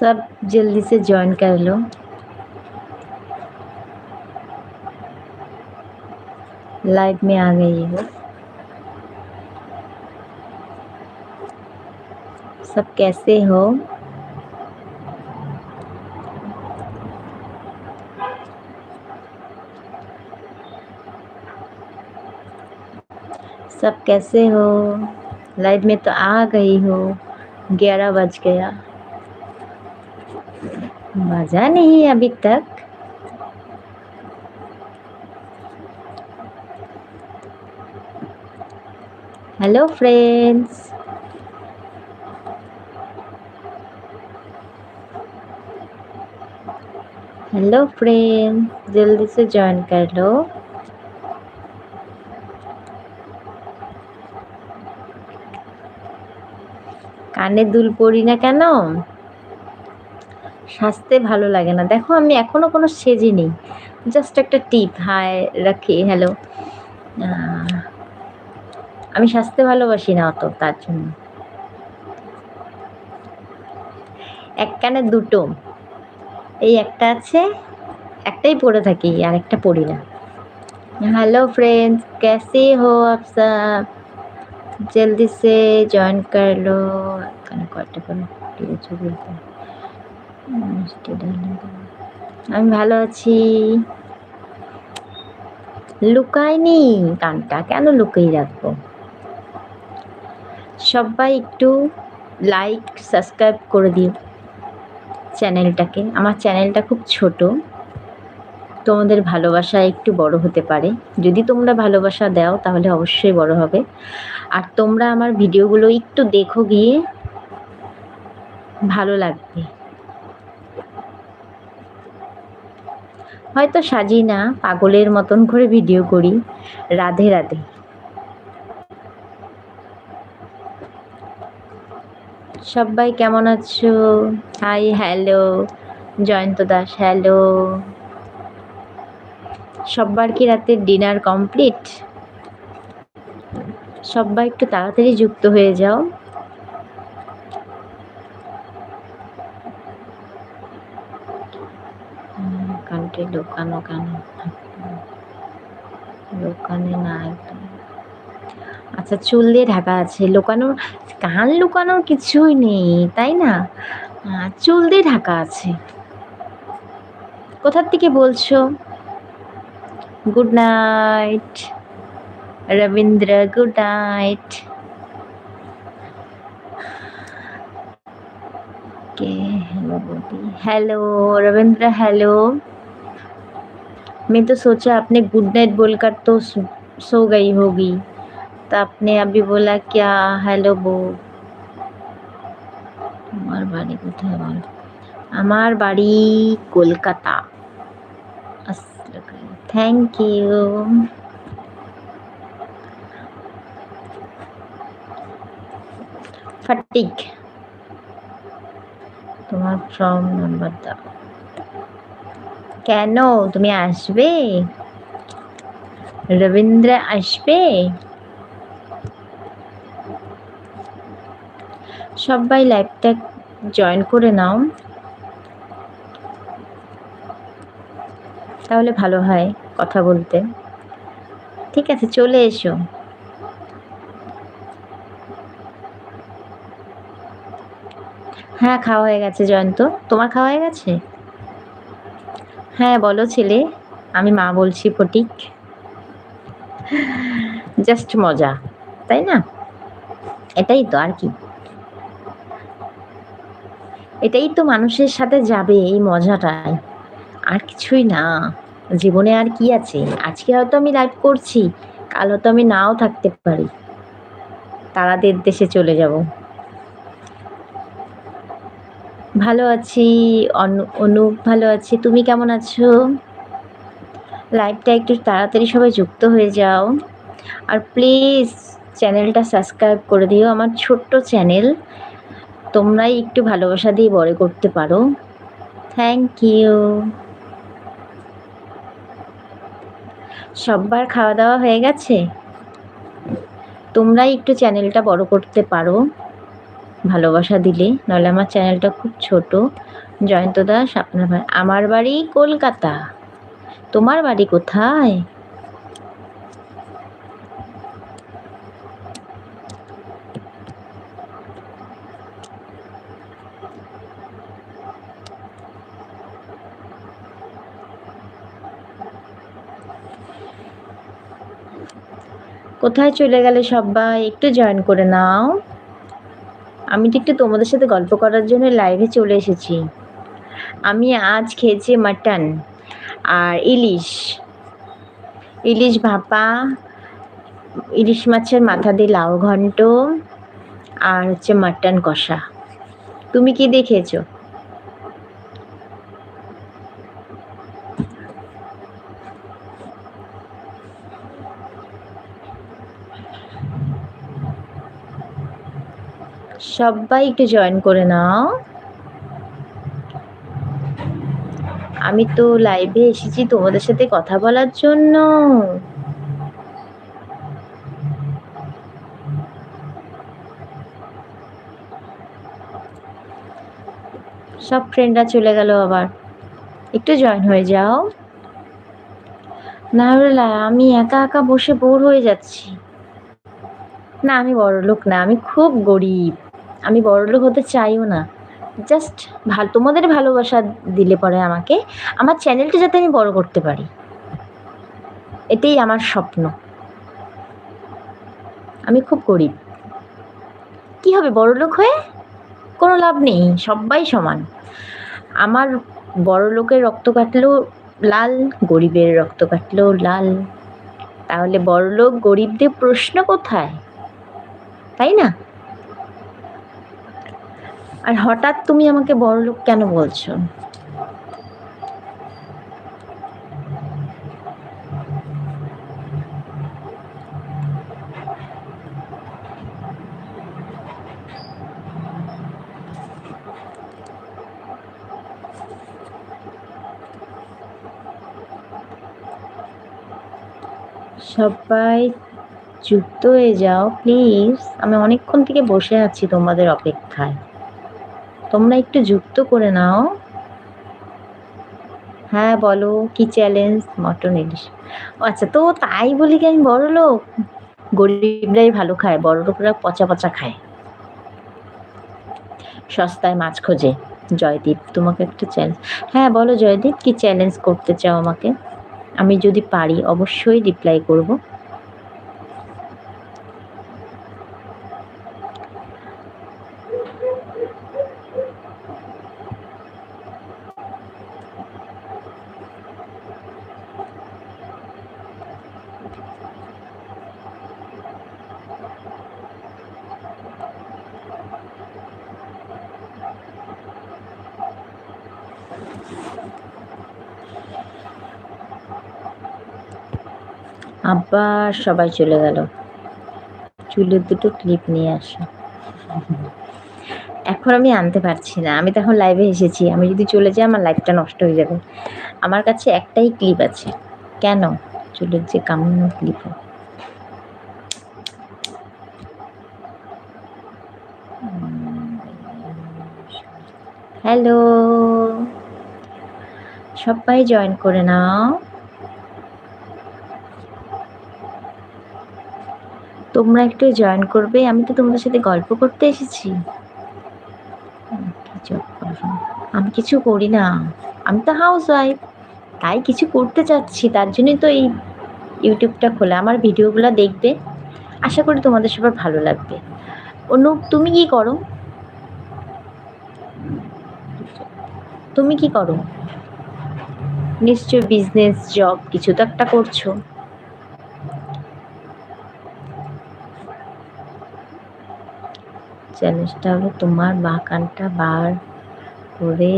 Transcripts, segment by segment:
सब जल्दी से ज्वाइन कर लो। लाइव में आ गई हो। सब कैसे हो? सब कैसे हो? लाइव में तो आ गई हो। ग्यारह बज गया। बजा नहीं अभी तक हेलो फ्रेंड्स हेलो फ्रेंड्स जल्दी से ज्वाइन कर लो কানে দুল পরি না কেন সাজতে ভালো লাগে না দেখো আমি এখনো কোনো সেজিনি জাস্ট একটা টিপ হাই রাখি হ্যালো আমি সাজতে ভালোবাসি না অত তার জন্য এক কানে দুটো এই একটা আছে একটাই পরে থাকি আর একটা পড়ি না हेलो फ्रेंड्स कैसे हो आप सब जल्दी से ज्वाइन कर लो এখানে কয়টা করে দিয়েছো আমি ভালো আছি। লুকায়নি কানটা কেন লুকিয়ে রাখব? সবাই একটু লাইক সাবস্ক্রাইব করে দিও চ্যানেলটাকে। আমার চ্যানেলটা খুব ছোট, তোমাদের ভালোবাসা একটু বড় হতে পারে। যদি তোমরা ভালোবাসা দাও, তাহলে অবশ্যই বড় হবে। আর তোমরা আমার ভিডিওগুলো একটু দেখো গিয়ে, ভালো লাগবে। হয়তো সাজি না, পাগলের মতন করে ভিডিও করি। রাধে রাধে। সবাই কেমন আছো? Hi hello Jayanta Das hello সব্বার কি রাতের ডিনার কমপ্লিট সবাই একটু তাড়াতাড়ি যুক্ত হয়ে যাও। দোকানটি দোকান ওখানে দোকানে না একদম। আচ্ছা চুল দিয়ে ঢাকা আছে। লুকানোর, কান লুকানোর কিছুই নেই, তাই না? চুল দিয়ে ঢাকা আছে। কোথার থেকে বলছো? Good night Rabindra good night কে? হ্যালো বৌদি। হ্যালো রবীন্দ্র হ্যালো मैं तो सोचा आपने गुड नाइट बोलकर तो सो- सो गई होगी तो आपने अभी बोला क्या हेलो বো আমার বাড়ি কোথায় বল আমার বাড়ি কলকাতা থ্যাংক ইউ ফটিক তোমার ফর্ম নাম্বার দাও কেন? তুমি আসবে? রবীন্দ্র আসবে? সবাই লাইভটা জয়েন করে নাও। তাহলে ভালো হয় কথা বলতে। ঠিক আছে, চলে এসো। হ্যাঁ খাওয়া হয়ে গেছে জয়ন্ত। তোমার খাওয়া হয়ে গেছে? হ্যাঁ বলো ছেলে। আমি মা বলছি ফটিক। জাস্ট মজা, তাই না? এটাই তো আর কি। এটাই তো মানুষের সাথে যাবে এই মজাটাই। আর কিছুই না, জীবনে আর কি আছে? আজকে হয়তো আমি লাইভ করছি, কাল হয়তো আমি নাও থাকতে পারি। তারাদের দেশে চলে যাব। ভালো আছি, অনু- অনুপ ভালো আছি। তুমি কেমন আছো? লাইভটা একটু তাড়াতাড়ি সবাই যুক্ত হয়ে যাও। আর প্লিজ চ্যানেলটা সাবস্ক্রাইব করে দিও। আমার ছোট্ট চ্যানেল তোমরাই একটু ভালোবাসা দিয়ে বড় করতে পারো। থ্যাংক ইউ সববার খাওয়া দাওয়া হয়ে গেছে? তোমরাই একটু চ্যানেলটা বড় করতে পারো। ভালোবাসা দিলে নাহলে আমার চ্যানেলটা খুব ছোট। জয়ন্ত দাস, আপনার ভাই আমার বাড়ি কলকাতা। তোমার বাড়ি কোথায়? কোথায় চলে গেলে সবাই? একটু জয়েন করে নাও। আমি তো একটু তোমাদের সাথে গল্প করার জন্য লাইভে চলে এসেছি। আমি আজ খেয়েছি মাটন আর ইলিশ। ইলিশ ভাপা, ইলিশ মাছের মাথা দিয়ে লাউ ঘন্ট আর হচ্ছে মাটন কষা। তুমি কি দিয়ে খেয়েছো সবাই একটু জয়েন করে নাও। আমি তো লাইভে এসেছি তোমাদের সাথে কথা বলার জন্য। সব ফ্রেন্ডরা চলে গেল আবার। একটু জয়েন হয়ে যাও। না হলে আমি একা একা বসে বোর হয়ে যাচ্ছি। না, আমি বড় লোক না, আমি খুব গরিব। আমি বড়লোক হতে চাইও না। জাস্ট ভালো তোমাদের ভালোবাসা দিলে পরে আমাকে। আমার চ্যানেলটা যাতে আমি বড় করতে পারি। এটাই আমার স্বপ্ন। আমি খুব গরিব। কি হবে বড়লোক হয়ে? কোনো লাভ নেই। সবাই সমান। আমার বড় লোকের রক্ত কাটলেও লাল, গরিবের রক্ত কাটলেও লাল। তাহলে বড় লোক গরিবদের প্রশ্ন কোথায়? তাই না? আর হঠাৎ তুমি আমাকে বড় লোক কেন বলছো? সবাই যুক্ত হয়ে যাও, প্লিজ। আমি অনেকক্ষণ থেকে বসে আছি তোমাদের অপেক্ষায়। তোমরা একটু যুক্ত করে নাও। হ্যাঁ বলো, কি চ্যালেঞ্জ মটন ইলিশ। আচ্ছা তো তাই বলি কি আমি বড় লোক? গরিবরাই ভালো খায়, বড় লোকরা পচা পচা খায়। সস্তায় মাছ খোঁজে। জয়দীপ, তোমাকে একটা চ্যালেঞ্জ হ্যাঁ বলো জয়দীপ, কি চ্যালেঞ্জ করতে চাও আমাকে? আমি যদি পারি, অবশ্যই রিপ্লাই করব। আবার সবাই চলে গেল। চুলের দুটো ক্লিপ নিয়ে আসো। এখন আমি আনতে পারছি না। আমি তো এখন লাইভে এসেছি। আমি যদি চলে যাই, আমার লাইভটা নষ্ট হয়ে যাবে। আমার কাছে একটাই ক্লিপ আছে। কেন? চুলের যে কামড়ানো ক্লিপ হ্যালো সবাই জয়েন করে নাও। তোমরা একটু জয়েন করবে, আমি তো তোমাদের সাথে গল্প করতে এসেছি। আমি কিছু করি না। আমি তো হাউস ওয়াইফ তাই কিছু করতে চাচ্ছি, তার জন্যই তো এই ইউটিউবটা খোলা, আমার ভিডিওগুলো দেখবে। আশা করি তোমাদের সবার ভালো লাগবে। অনুপ তুমি কি করো? তুমি কি করো? নিশ্চয় বিজনেস জব কিছু তো একটা করছ। চ্যালেঞ্জটা হলো তোমার বা কানটা বার করে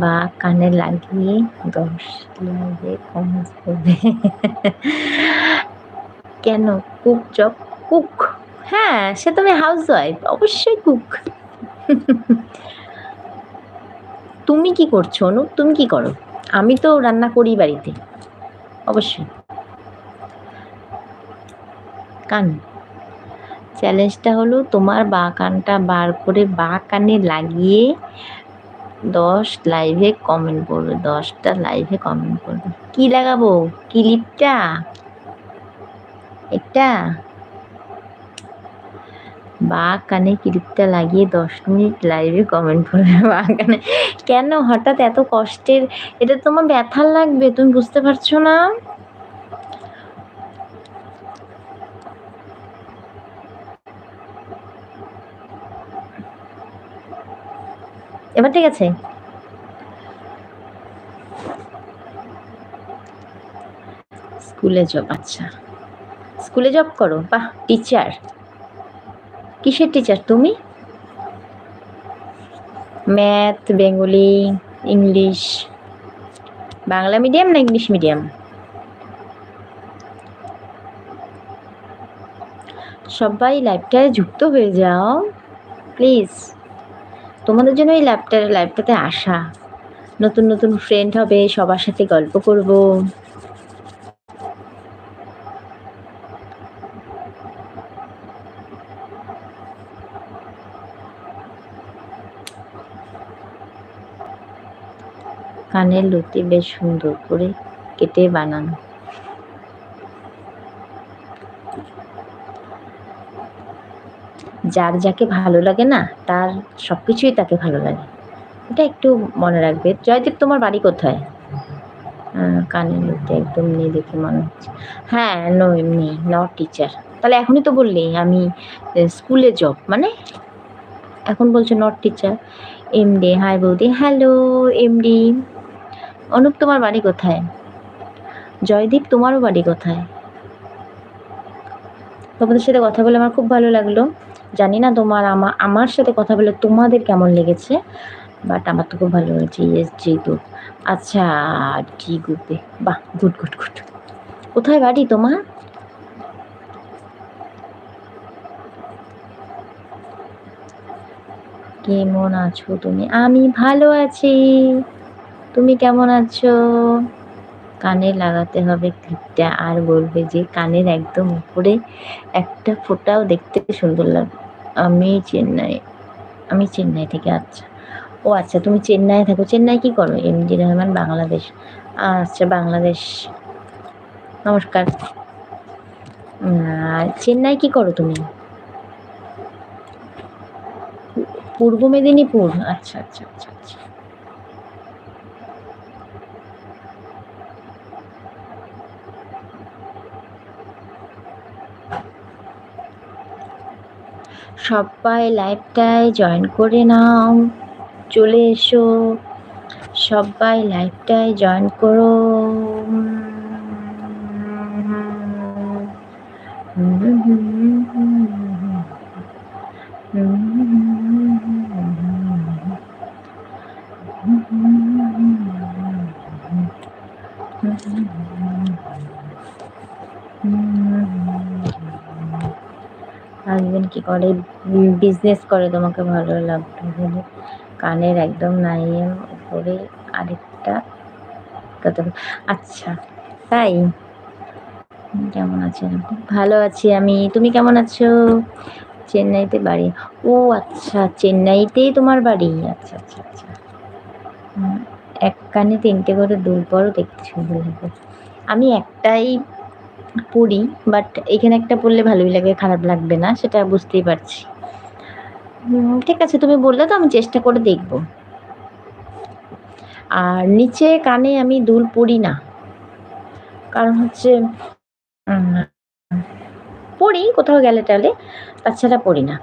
বা কানে লাগিয়ে দশ লাগে কমেন্টস করবে। কেন? Cook job cook. হ্যাঁ সে তুমি হাউস ওয়াইফ অবশ্যই কুক। তুমি কি করছ অনু? তুমি কি করো? আমি তো রান্না করি বাড়িতে, অবশ্যই। কান। চ্যালেঞ্জটা হলো তোমার বা কানটা বার করে বা কানে লাগিয়ে দশ লাইভে কমেন্ট করবে, দশটা লাইভে কমেন্ট করবে। কি লাগাবো? ক্লিপটা এটা? বা কানে ক্লিপটা লাগিয়ে দশ মিনিট লাইভে কমেন্ট করবে বা কানে কেন? হঠাৎ এত কষ্টের, এটা তোমার ব্যথা লাগবে, তুমি বুঝতে পারছ না? এবার ঠিক আছে। স্কুলে জব আচ্ছা। স্কুলে জব করো, বাহ টিচার কিসের টিচার তুমি? Math Bengali English Bangla medium না ইংলিশ মিডিয়াম সবাই লাইভটায় যুক্ত হয়ে যাও প্লিজ তোমাদের জন্য এই ল্যাবটা লাইভটাতে আসা। নতুন নতুন ফ্রেন্ড হবে, সবার সাথে গল্প করব। কানের লতি বেশ সুন্দর করে কেটে বানানো। যার যাকে ভালো লাগে না, তার সব কিছুই তাকে ভালো লাগে। এটা একটু মনে রাখবে। জয়দীপ, তোমার বাড়ি কোথায়? কানের মধ্যে একদম নেই দেখে মনে হচ্ছে। হ্যাঁ নো এমনি নট টিচার তাহলে এখনই তো বললি, আমি স্কুলে জব মানে? এখন বলছো নট টিচার এমডি হাই বৌদি। হ্যালো এমডি অনুপ, তোমার বাড়ি কোথায়? জয়দীপ, তোমারও বাড়ি কোথায়? তোমাদের সাথে কথা বলে আমার খুব ভালো লাগল। জানি না তোমার আমার আমার সাথে কথা বলে তোমাদের কেমন লেগেছে বাট আমার তো খুব ভালো লেগেছে ইয়েস জি গুড আচ্ছা জি গুড বাহ গুড গুড গুড কোথায় বাড়ি তোমার? কেমন আছো তুমি? আমি ভালো আছি। তুমি কেমন আছো? কানে লাগাতে হবে ক্লিপটা। আর বলবে যে কানের একদম উপরে একটা ফোঁটাও দেখতে সুন্দর লাগবে আমি চেন্নাই আমি চেন্নাই থেকে আচ্ছা। ও আচ্ছা তুমি চেন্নাই থাকো। চেন্নাই কি করো? এমজি রহমান, বাংলাদেশ। আচ্ছা বাংলাদেশ। নমস্কার। চেন্নাই কি করো তুমি? পূর্ব মেদিনীপুর। আচ্ছা আচ্ছা আচ্ছা আচ্ছা। সবাই লাইভটায় জয়েন করে নাও। চলে এসো। সবাই লাইভটায় জয়েন করো। করে বিজনেস করে, তোমাকে ভালো লাগবে বলে। কানের একদম নাইয়ের উপরে আরেকটা। আচ্ছা তাই? কেমন আছেন ভালো আছি আমি। তুমি কেমন আছো? চেন্নাইতে বাড়ি। ও আচ্ছা চেন্নাইতেই তোমার বাড়ি? আচ্ছা আচ্ছা আচ্ছা। এক কানে তিনটে করে দুল পরও দেখতে সুন্দর আমি একটাই পড়ি বাট এখানে একটা পড়লে ভালোই লাগে, খারাপ লাগবে না, সেটা বুঝতেই পারছি। ঠিক আছে, তুমি বললে তো, আমি চেষ্টা করে দেখব। আর নিচে কানে আমি দুল পড়ি না। কারণ হচ্ছে পড়ি কোথাও গেলে টালে, তাছাড়া পড়ি না।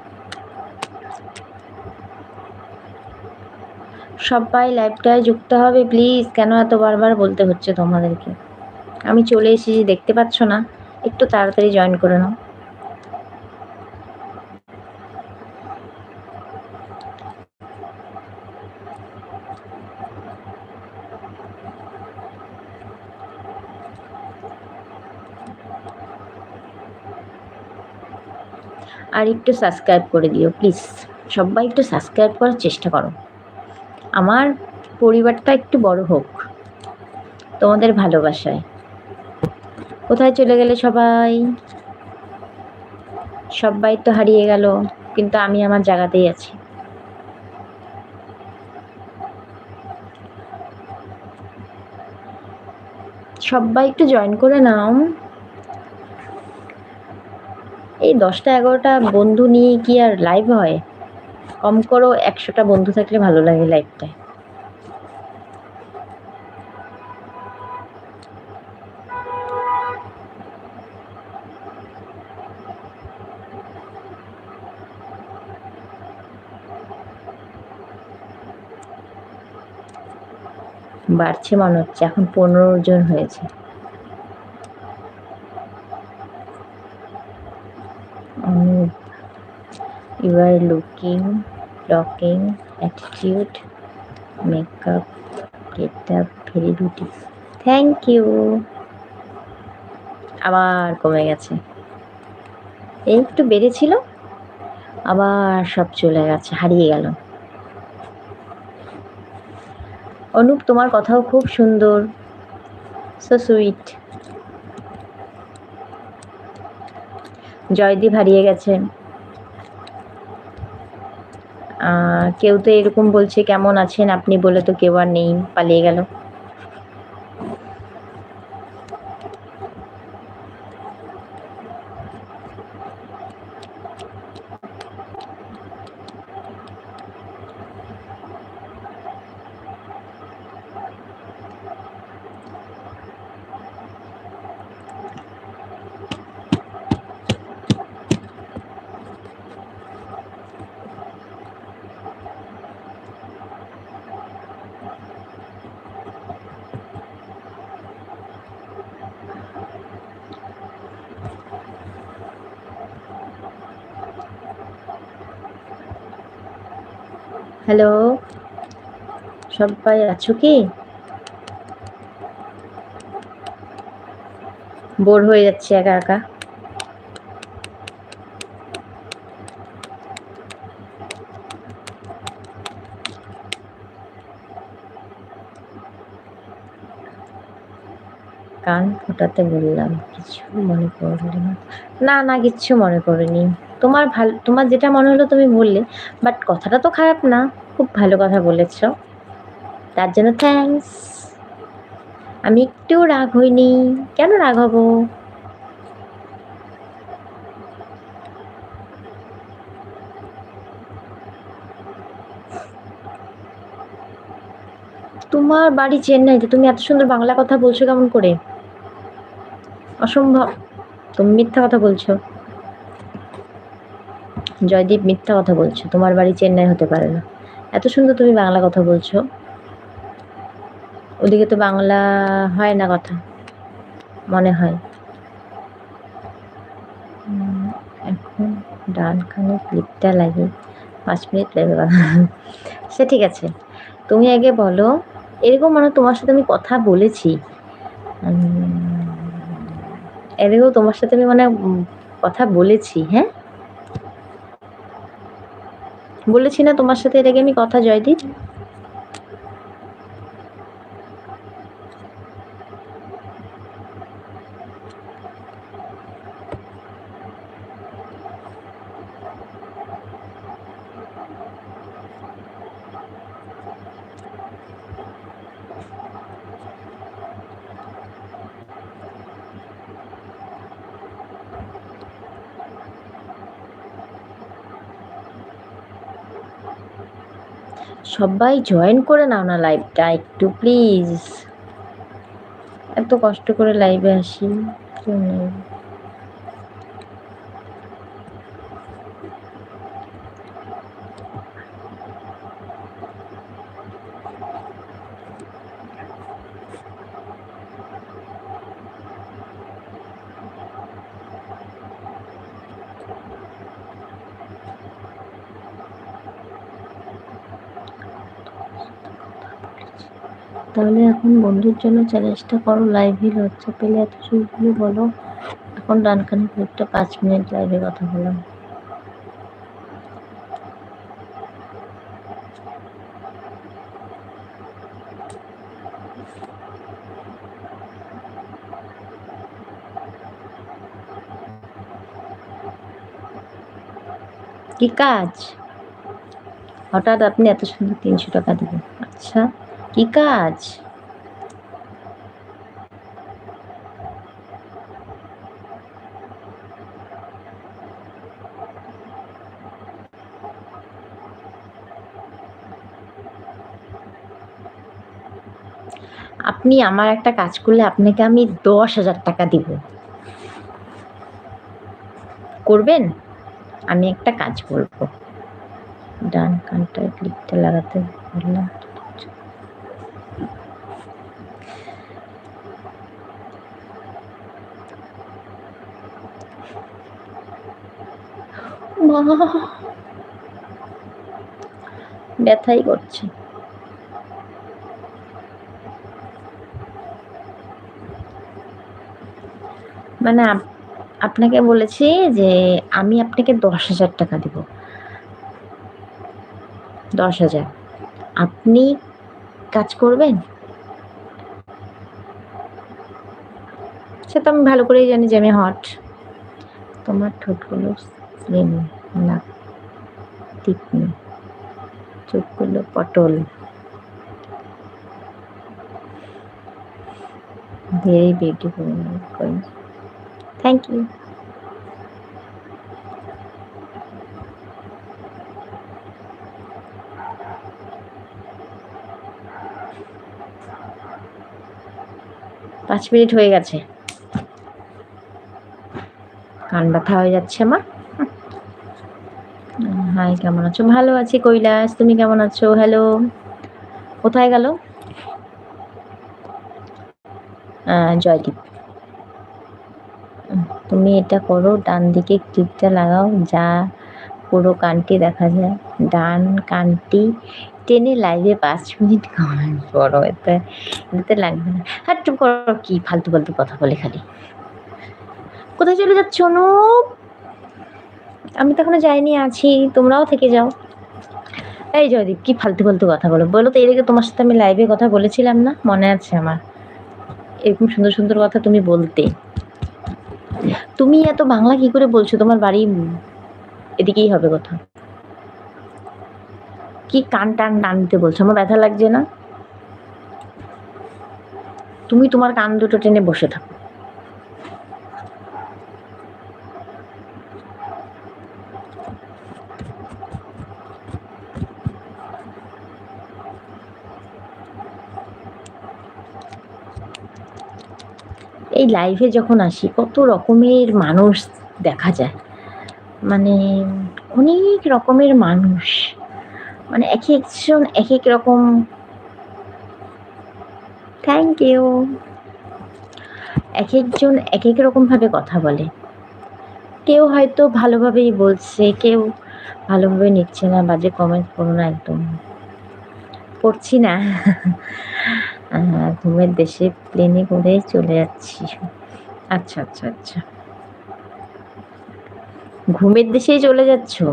সবাই লাইভটায় যুক্ত হবে প্লিজ কেন এত বারবার বলতে হচ্ছে তোমাদেরকে? আমি চলে এসেছি, দেখতে পাচ্ছ না? একটু তাড়াতাড়ি জয়েন করে নাও। আর একটু সাবস্ক্রাইব করে দিও প্লিজ সবাই একটু সাবস্ক্রাইব করার চেষ্টা করো। আমার পরিবারটা একটু বড় হোক, তোমাদের ভালোবাসায়। কোথায় চলে গেলে সবাই? সবাই তো হারিয়ে গেল, কিন্তু আমি আমার জায়গাতেই আছি। সবাই একটু জয়েন করে নাও। এই দশটা এগারোটা বন্ধু নিয়ে কি আর লাইভ হয়? কম করো, একশোটা বন্ধু থাকলে ভালো লাগে লাইফটায় বাড়ছে মনে হচ্ছে। এখন পনেরো জন হয়েছে। You are looking locking attitude makeup get up very beauty thank you আবার কমে গেছে। এই একটু বেড়েছিল, আবার সব চলে গেছে, হারিয়ে গেল। অনুপ, তোমার কথাও খুব সুন্দর। সো সুইট জয়দীপ হারিয়ে গেছে। কেউ তো এরকম বলছে, কেমন আছেন? আপনি বলে তো কেউ আর নেই, পালিয়ে গেল। হ্যালো? সবাই আছো কি? বোর হয়ে যাচ্ছে একা একা। কান ফোটাতে বললাম, কিছু মনে করলি না। না না, কিচ্ছু মনে করিনি তোমার ভালো, তোমার যেটা মনে হলো তুমি বললে বাট কথাটা তো খারাপ না। খুব ভালো কথা বলেছ। তার জন্য থ্যাংকস আমি একটু রাগ হইনি। কেন রাগ হব? তোমার বাড়ি চেন্নাইতে তুমি এত সুন্দর বাংলা কথা বলছো কেমন করে? অসম্ভব। তুমি মিথ্যা কথা বলছো। জয়দীপ মিথ্যা কথা বলছো। তোমার বাড়ি চেন্নাই হতে পারে না। এত সুন্দর তুমি বাংলা কথা বলছো। ওদিকে তো বাংলা হয় না কথা, মনে হয়। এখন ডানখানে ক্লিপটা লাগে পাঁচ মিনিট লাগবে সে ঠিক আছে, তুমি আগে বলো, এরকম মানে তোমার সাথে আমি কথা বলেছি। এরকম তোমার সাথে আমি মানে কথা বলেছি হ্যাঁ? বলেছি না তোমার সাথে এর আগে আমি কথা জয় জয়দীপ। সবাই জয়েন করে নাও না লাইভটা একটু প্লিজ এত কষ্ট করে লাইভে আসি কেউ নেই। তাহলে এখন বন্ধুর জন্য চ্যালেঞ্জটা করো লাইভে লজ্জা পেলে এত চুলগুলো বলো। এখন ডানখানে একটা পাঁচ মিনিট লাইভে কথা বললাম। কি কাজ? হঠাৎ আপনি এত সুন্দর তিনশো টাকা দেবেন আচ্ছা। কি কাজ? আপনি আমার একটা কাজ করলে আপনাকে আমি দশ হাজার টাকা দিব। করবেন? আমি একটা কাজ করব। ডান কানটায় ক্লিকটা লাগাতে বললাম। ব্যথাই করছে। মানে আপ- আপনাকে বলেছি যে আমি আপনাকে দশ হাজার টাকা দিব। দশ হাজার। আপনি কাজ করবেন? সে তো আমি ভালো করেই জানি যে আমি হট। তোমার ঠোঁটগুলো স্লিম নাক তীক্ষ্ণ চোখগুলো পটল। ভেরি বিউটিফুল থ্যাংক ইউ পাঁচ মিনিট হয়ে গেছে। কান ব্যথা হয়ে যাচ্ছে আমার। হাই, কেমন আছো? ভালো আছি কৈলাস, তুমি কেমন আছো? হ্যালো কোথায় গেল? জয়দীপ। তুমি এটা করো ডান দিকে ক্লিপটা লাগাও, যা পুরো কানটি দেখা যায়। ডান কানটি টেনে লাইভে পাঁচ মিনিট কমেন্ট করো, এতে এতে লাগবে না। চুপ করো, কি ফালতু ফালতু কথা বলে খালি। কোথায় চলে যাচ্ছ, অনুপ? আমি তো এখনও যাইনি, আছি। তোমরাও থেকে যাও। এই জয়দীপ, কি ফালতু ফালতু কথা বলো। বলো তো, এর আগে তোমার সাথে আমি লাইভে কথা বলেছিলাম না? মনে আছে আমার। এরকম সুন্দর সুন্দর কথা তুমি বলতে। তুমি এত বাংলা কি করে বলছো? তোমার বাড়ি এদিকেই হবে কথা। কি কান টান টান দিতে বলছো? আমার ব্যথা লাগছে না? তুমি তোমার কান দুটো টেনে বসে থাকো। এই লাইভে যখন আসি, কত রকমের মানুষ দেখা যায়। মানে অনেক রকমের মানুষ। মানে এক একজন এক এক রকম। থ্যাংক ইউ এক একজন এক এক রকমভাবে কথা বলে। কেউ হয়তো ভালোভাবেই বলছে, কেউ ভালোভাবে নিচ্ছে না, বাজে কমেন্ট করো না একদম। পড়ছি না। ঘুমের দেশে প্লেনে করে চলে যাচ্ছি। আচ্ছা আচ্ছা আচ্ছা। ঘুমের দেশেই চলে যাচ্ছ?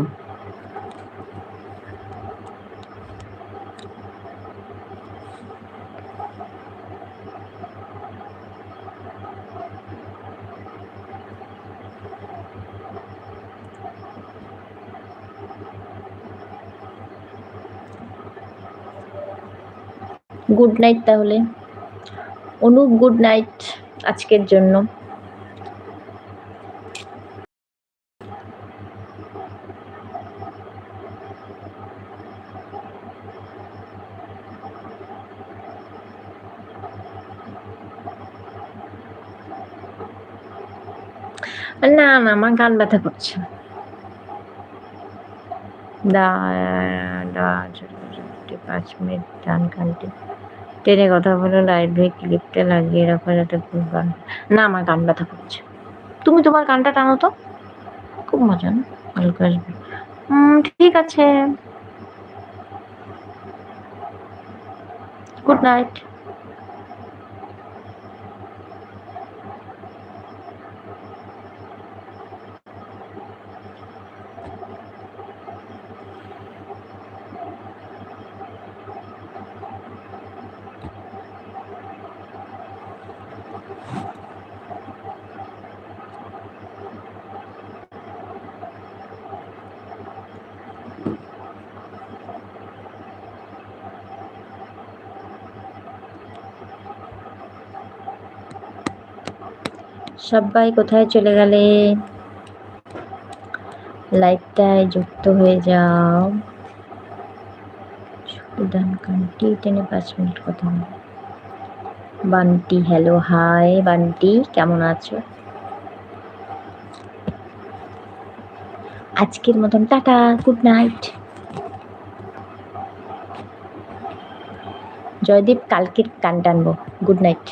গুড নাইট তাহলে অনুপ গুড নাইট আজকের জন্য না না আমার গান ব্যথা করছে দা দা পাঁচ মিনিট গান গানটি ট্রেনে কথা বলে লাইভে ক্লিপটা লাগিয়ে রাখো, যাতে গান না, আমার গান ব্যথা করছে। তুমি তোমার গানটা টানো তো। খুব মজা না? হালকা আসবে। ঠিক আছে। গুড নাইট সবাই কোথায় চলে গেলে? লাইভটায় যুক্ত হয়ে যাও। সুদান কান্টি টেনে পাঁচ মিনিট কথা বলো। বান্টি হ্যালো হাই বান্টি, কেমন আছো? আজকের মতন টাটা গুড নাইট জয়দীপ, কালকের কান টানবো গুড নাইট